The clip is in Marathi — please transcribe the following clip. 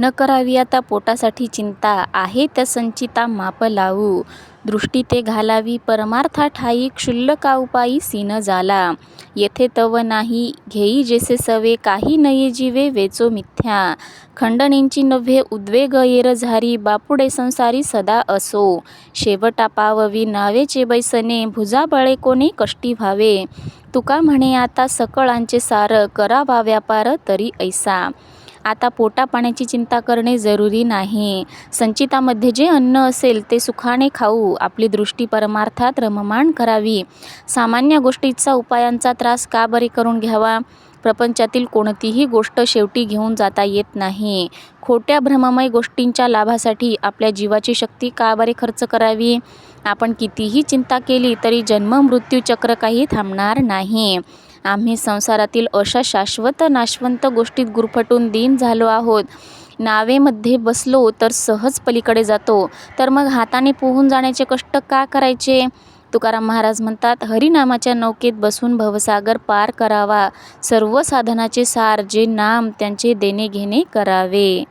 न करावी आता पोटासाठी चिंता आहे त्या संचिता माप लावू. दृष्टी ते घालावी परमार्था ठाई क्षुल्लका उपायी सीन झाला येथे तव नाही घेई जेसे सवे काही नये जीवे वेचो मिथ्या. खंडणींची नव्हे उद्वेग येर झारी बापुडे संसारी सदा असो. शेवटा पाववी नावेचे बैसने भुजाबळे कोणी कष्टी व्हावे. तुका म्हणे आता सकळांचे सार करावा व्यापार तरी ऐसा. आता पोटा पाण्याची चिंता करणे जरुरी नाही. संचितामध्ये जे अन्न असेल ते सुखाने खाऊ आपली दृष्टी परमार्थात रममाण करावी. सामान्य गोष्टीचा उपायांचा त्रास का बरे करून घ्यावा? प्रपंचातील कोणतीही गोष्ट शेवटी घेऊन जाता येत नाही. खोट्या भ्रममय गोष्टींच्या लाभासाठी आपल्या जीवाची शक्ती का बरे खर्च करावी? आपण कितीही चिंता केली तरी जन्म मृत्यू चक्र काही थांबणार नाही. आम्ही संसारातील अशा शाश्वत नाशवंत गोष्टीत गुरफटून दिन झालो आहोत. नावेमध्ये बसलो तर सहज पलीकडे जातो. तर मग हाताने पोहून जाण्याचे कष्ट का करायचे? तुकाराम महाराज म्हणतात हरिनामाच्या नौकेत बसून भवसागर पार करावा. सर्व साधनाचे सार जे नाम त्यांचे देणे घेणे करावे.